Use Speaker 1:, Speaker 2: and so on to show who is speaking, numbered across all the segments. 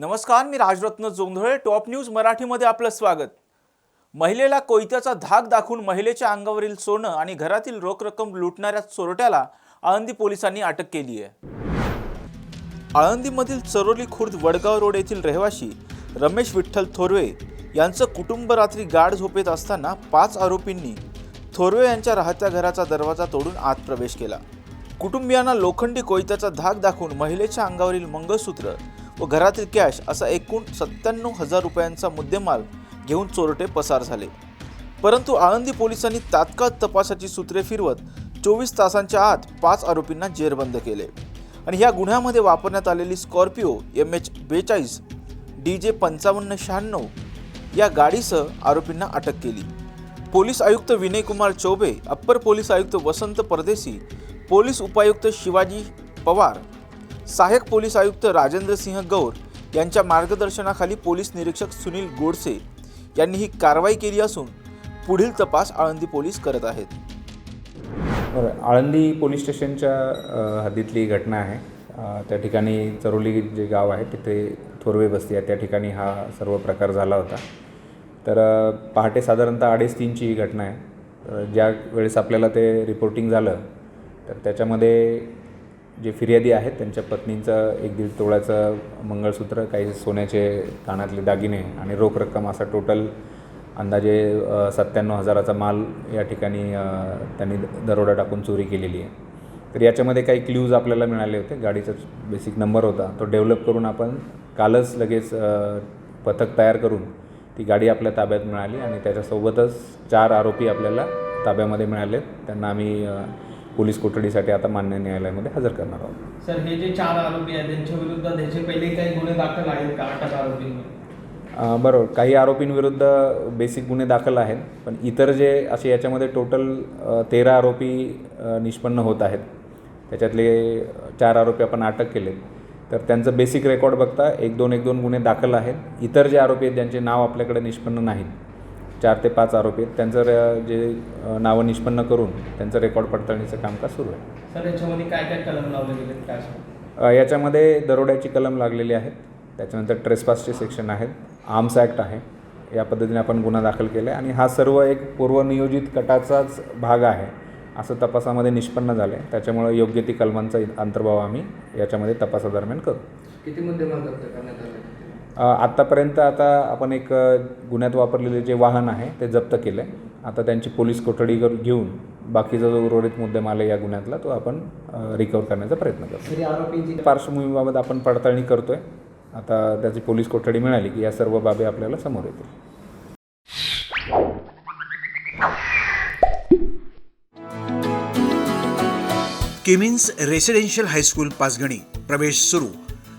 Speaker 1: नमस्कार मी Rajratna Jondhale top news मराठीमध्ये आपलं स्वागत. महिलेला कोयत्याचा धाक दाखवून महिलेच्या अंगावरील सोनं आणि घरातील रोख रक्कम लुटणाऱ्या चोरट्याला आळंदी पोलिसांनी अटक केली आहे. आळंदीमधील चरोली खुर्द वडगाव रोड येथील रहिवासी रमेश विठ्ठल थोरवे यांचं कुटुंब रात्री गाढ झोपेत असताना पाच आरोपींनी थोरवे यांच्या राहत्या घराचा दरवाजा तोडून आत प्रवेश केला. कुटुंबियांना लोखंडी कोयत्याचा धाक दाखवून महिलेच्या अंगावरील मंगळसूत्र व घरातील कॅश असा एकूण सत्त्याण्णव हजार रुपयांचा मुद्देमाल घेऊन चोरटे पसार झाले. परंतु आळंदी पोलिसांनी तात्काळ तपासाची सूत्रे फिरवत चोवीस तासांच्या आत पाच आरोपींना जेरबंद केले. आणि या गुन्ह्यामध्ये वापरण्यात आलेली स्कॉर्पिओ एम एच बेचाळीस डी जे पंचावन्न शहाण्णव या गाडीसह आरोपींना अटक केली. पोलीस आयुक्त विनयकुमार चौबे अप्पर पोलीस आयुक्त वसंत परदेशी पोलीस उपायुक्त शिवाजी पवार सहाय्यक पोलीस आयुक्त राजेंद्र सिंह गौर यांच्या मार्गदर्शनाखाली पोलीस निरीक्षक सुनील गोडसे यांनी ही कारवाई केली असून पुढील तपास आळंदी पोलीस करत आहेत.
Speaker 2: बरं आळंदी पोलीस स्टेशनच्या हद्दीतली घटना आहे. त्या ठिकाणी चरोली जे गाव आहे तिथे थोरवे बस्ती आहे. त्या ठिकाणी हा सर्व प्रकार झाला होता. तर पहाटे साधारणतः अडीच तीनची ही घटना आहे. ज्या वेळेस आपल्याला ते रिपोर्टिंग झालं तर त्याच्यामध्ये जे फिर्यादी आहेत त्यांच्या पत्नींचा एक दीड तोळ्याचं मंगळसूत्र काही सोन्याचे कानातले दागिने आणि रोख रक्कम असा टोटल अंदाजे सत्त्याण्णव हजाराचा माल या ठिकाणी त्यांनी दरोडा टाकून चोरी केलेली आहे. तर याच्यामध्ये काही क्ल्यूज आपल्याला मिळाले होते. गाडीचा बेसिक नंबर होता. तो डेव्हलप करून आपण कालच लगेच पथक तयार करून ती गाडी आपल्या ताब्यात मिळाली आणि त्याच्यासोबतच चार आरोपी आपल्याला ताब्यामध्ये मिळाले त्यांना आम्ही पोलीस कोठडीसाठी आता मान्य न्यायालयामध्ये हजर करणार आहोत.
Speaker 3: सर हे जे चार आरोपी आहेत त्यांच्या विरुद्ध त्याचे पहिले काही गुन्हे दाखल आहेत का अटक आरोपींवर?
Speaker 2: अ, बरोबर. काही आरोपींविरुद्ध बेसिक गुन्हे दाखल आहेत पण इतर जे असे याच्यामध्ये टोटल तेरा आरोपी अ, निष्पन्न होत आहेत. त्याच्यातले चार आरोपी आपण अटक केले तर त्यांचं बेसिक रेकॉर्ड बघता एक दोन एक दोन गुन्हे दाखल आहेत. इतर जे आरोपी आहेत ज्यांचे नाव आपल्याकडे निष्पन्न नाहीत चार ते पाच आरोपी आहेत. त्यांचं रे- जे नावं निष्पन्न करून त्यांचं रेकॉर्ड पडताळणीचं कामकाज सुरू आहे.
Speaker 3: सर याच्यामध्ये काय काय कलम लावले गेले काय सांगू?
Speaker 2: अ, याच्यामध्ये दरोड्याची कलम लागलेली आहे त्याच्यानंतर ट्रेसपासचे सेक्शन आहेत. आर्म्स ॲक्ट आहे. या पद्धतीने आपण गुन्हा दाखल केला आहे आणि हा सर्व एक पूर्वनियोजित कटाचाच भाग आहे. असं तपासामध्ये निष्पन्न झालं आहे त्याच्यामुळे योग्य ती कलमांचा अंतर्भाव आम्ही याच्यामध्ये तपासादरम्यान करू.
Speaker 4: किती मुद्देमाल जप्त करण्यात आले?
Speaker 2: आत्तापर्यंत आता आपण एक गुन्ह्यात वापरलेले जे वाहन आहे ते जप्त केलं आहे आता त्यांची पोलीस कोठडी कर- घेऊन बाकीचा जो उर्वरित मुद्देमाल आहे या गुन्ह्यातला तो आपण रिकवर करण्याचा प्रयत्न करतो. पार्श्वभूमीबाबत आपण पडताळणी करतोय. आता त्याची पोलीस कोठडी मिळाली की या सर्व बाबी आपल्याला समोर येतील.
Speaker 5: किमिन्स रेसिडेन्शियल हायस्कूल पाचगणी प्रवेश सुरू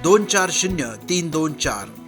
Speaker 5: दोन चार शून्य तीन दोन चार.